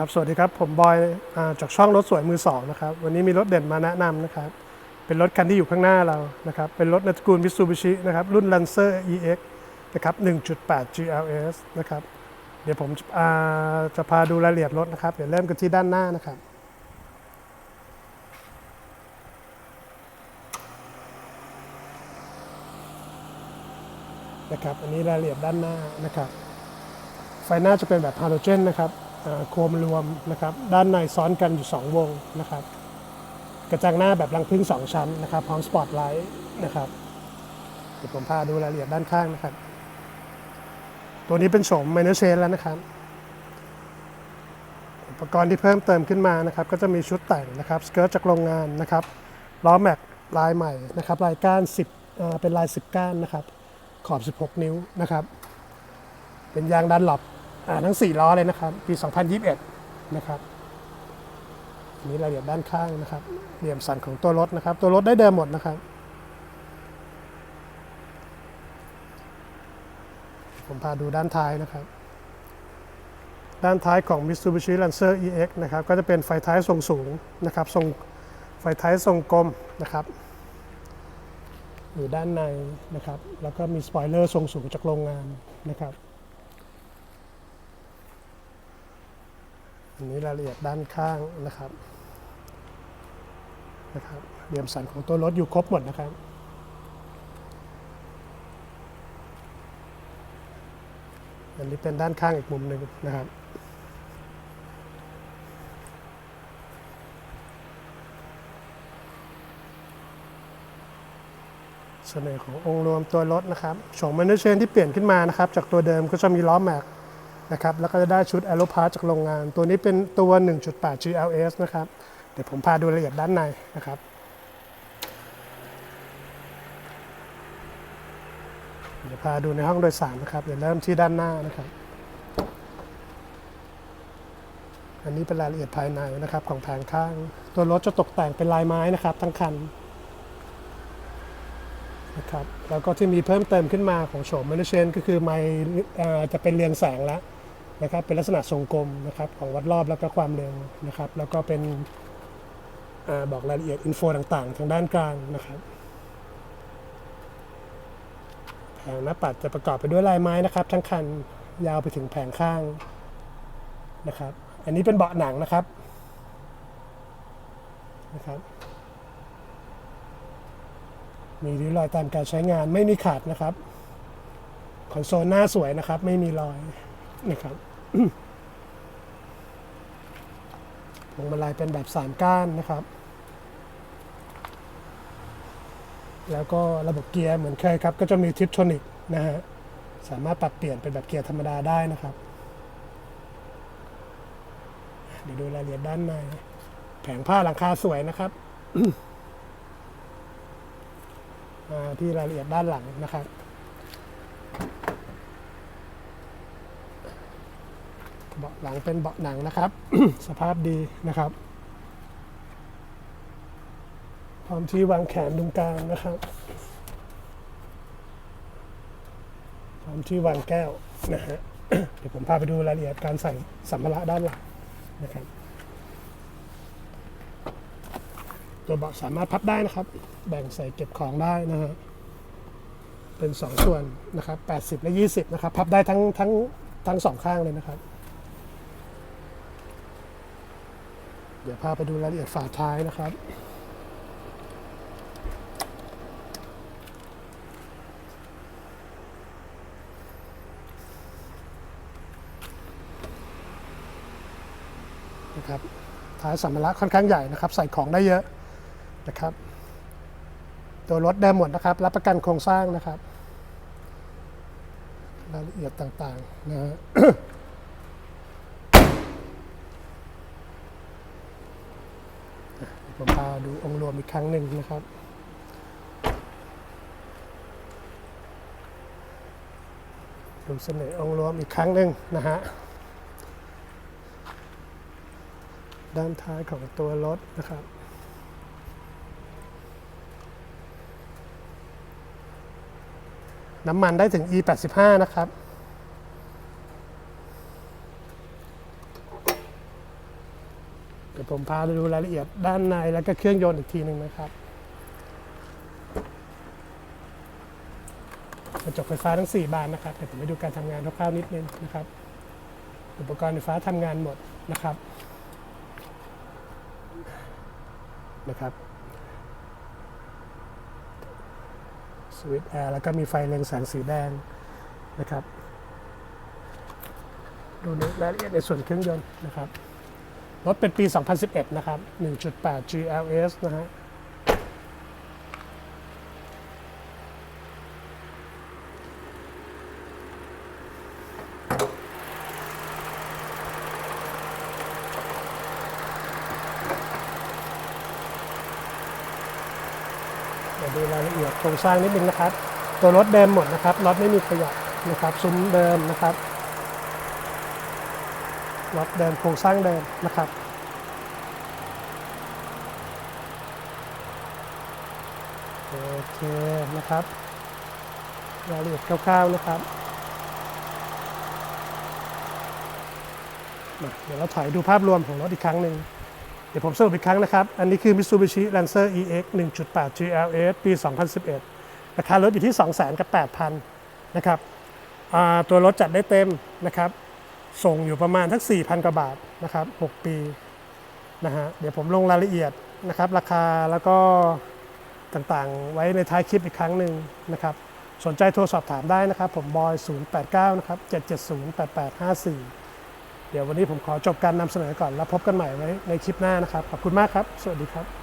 ครับสวัสดีครับผมบอยอาจากช่องรถสวยมือสองนะครับวันนี้มีรถเด่นมาแนะนำนะครับเป็นรถคันที่อยู่ข้างหน้าเรานะครับเป็นรถในตระกูล Mitsubishi นะครับรุ่น Lancer EX นะครับ1.8 GLS นะครับเดี๋ยวผมอ่าจะพาดูรายละเอียดรถนะครับเดี๋ยวเริ่มกันที่ด้านหน้านะครับนะครับอันนี้รายละเอียดด้านหน้านะครับไฟหน้าจะเป็นแบบฮาโลเจนนะครับ โคมรวมนะครับ ด้านในซ้อนกันอยู่ 2 วงนะครับ กระจังหน้าแบบรังพึ่ง 2 ชั้นนะครับ พร้อมสปอตไลท์นะครับเดี๋ยวผมพาดูรายละเอียดด้านข้างนะครับ ตัวนี้เป็นโฉม minor chain แล้วนะครับ อุปกรณ์ที่เพิ่มเติมขึ้นมานะครับ ก็จะมีชุดแต่งนะครับสเกิร์ตจากโรงงานนะครับล้อแม็กลายใหม่นะครับลายก้าน 10 เป็นลาย 10 ก้านนะครับ ขอบ 16 นิ้วนะครับ เป็นยางดันหลบ ทั้ง 4 ล้อเลยนะครับปี 2021 นะครับอันนี้รายละเอียดด้านข้างนะครับเหลี่ยมสันของตัวรถนะครับ ตัวรถได้เดิมหมดนะครับ ผมพาดูด้านท้ายนะครับ ด้านท้ายของ Mitsubishi Lancer EX นะครับก็จะเป็นไฟท้ายทรงสูงนะครับทรงไฟท้ายทรงกลมนะครับอยู่ด้านในนะครับ แล้วก็มีสปอยเลอร์ทรงสูงจากโรงงานนะครับ อันนี้รายละเอียดด้านข้างนะครับนะครับเหลี่ยมสันของตัวรถอยู่ครบหมดนะครับ อันนี้เป็นด้านข้างอีกมุมหนึ่งนะครับเสน่ห์ขององค์รวมตัวรถนะครับโฉมมันเชนที่เปลี่ยนขึ้นมานะครับ จากตัวเดิมก็จะมีล้อแม็ก นะครับแล้วก็จะได้ชุดแอโรพาร์จากโรงงาน ตัวนี้เป็นตัว 1.8 GLS นะครับ เดี๋ยวผมพาดูรายละเอียดด้านในนะครับเดี๋ยวพาดูในห้องโดยสารนะครับ เดี๋ยวเริ่มที่ด้านหน้านะครับ อันนี้เป็นรายละเอียดภายในนะครับของแผงข้าง ตัวรถจะตกแต่งเป็นลายไม้นะครับ ทั้งคันนะครับแล้วก็ที่มีเพิ่มเติมขึ้นมาของโฉมมันเชนก็คือไม่จะเป็นเรืองแสงแล้ว นะครับเป็นลักษณะทรงกลมนะครับของวัดรอบแล้วก็ความเร็วนะครับ แล้วก็เป็นอบอกรายละเอียดอินโฟต่างๆ ทางด้านกลางนะครับแผงหน้าปัดจะประกอบไปด้วยลายไม้นะครับ ทั้งคันยาวไปถึงแผงข้างนะครับ อันนี้เป็นเบาะหนังนะครับนะครับ มีริ้วรอยตามการใช้งานไม่มีขาดนะครับคอนโซลหน้าสวยนะครับ ไม่มีรอยนะครับ พวงมาลัยเป็นแบบสามก้านนะครับ แล้วก็ระบบเกียร์เหมือนเคยครับ ก็จะมีทิปโทนิกนะฮะ สามารถปรับเปลี่ยนเป็นแบบเกียร์ธรรมดาได้นะครับ เดี๋ยวดูรายละเอียดด้านใน แผงผ้าหลังคาสวยนะครับมาที่รายละเอียดด้านหลังนะครับ เบาะหลังเป็นเบาะหนังนะครับ สภาพดีนะครับ พร้อมที่วางแขนตรงกลางนะครับ พร้อมที่วางแก้วนะฮะเดี๋ยวผมพาไปดูรายละเอียดการใส่สัมภาระด้านหลังนะครับตัวเบาะสามารถพับได้นะครับ แบ่งใส่เก็บของได้นะฮะเป็น 2 ส่วนนะครับ 80 และ 20 นะครับ พับได้ทั้งทั้งทั้งสองข้างเลยนะครับ เดี๋ยวพาไปดูรายละเอียดฝาท้ายนะครับ นะครับท้ายสัมภาระค่อนข้างใหญ่นะครับ ใส่ของได้เยอะนะครับ ตัวรถเดิมหมดนะครับ รับประกันโครงสร้างนะครับ รายละเอียดต่างๆนะฮะ ผมพาดูองค์รวมอีกครั้งหนึ่งนะครับ ดูเสน่ห์องค์รวมอีกครั้งหนึ่งนะฮะ ด้านท้ายของตัวรถนะครับน้ำมันได้ถึง E85 นะครับ ดี๋ยว ผมพาไปดูรายละเอียดด้านในแล้วก็เครื่องยนต์อีกทีหนึ่งนะครับกระจกไฟฟ้าทั้ง 4 บานนะครับเดี๋ยวผมไปดูการทำงานคร่าวๆนิดนึงนะครับ อุปกรณ์ไฟฟ้าทำงานหมดนะครับนะครับสวิตช์แอร์แล้วก็มีไฟเรืองแสงสีแดงนะครับ ดูในรายละเอียดในส่วนเครื่องยนต์นะครับ รถเป็นปี 2011 นะครับ 1.8 GLS นะฮะเดี๋ยวดูรายละเอียดโครงสร้างนิดนึงนะครับ ตัวรถเดิมหมดนะครับ รถไม่มีขยับนะครับ ซุ้มเดิมนะครับ รถเดิมโครงสร้างเดิมนะครับโอเคนะครับรายละเอียดคร่าวๆนะครับเดี๋ยวเราถอยดูภาพรวมของรถอีกครั้งหนึ่งเดี๋ยวผมสรุปอีกครั้งนะครับ อันนี้คือ Mitsubishi Lancer EX 1.8 GLS ปี 2011 ราคารถอยู่ที่ 200,000กับ 8,000 นะครับ ตัวรถจัดได้เต็มนะครับ ส่งอยู่ประมาณทัก 4,000 กว่าบาทนะครับ 6 ปีนะฮะเดี๋ยวผมลงรายละเอียดนะครับ ราคาแล้วก็ต่างๆ ไว้ในท้ายคลิปอีกครั้งหนึ่งนะครับ สนใจโทรสอบถามได้นะครับ ผมบอย 089 นะครับ 770 8854 เดี๋ยววันนี้ผมขอจบการนำเสนอก่อน แล้วพบกันใหม่ไว้ในคลิปหน้านะครับ ขอบคุณมากครับ สวัสดีครับ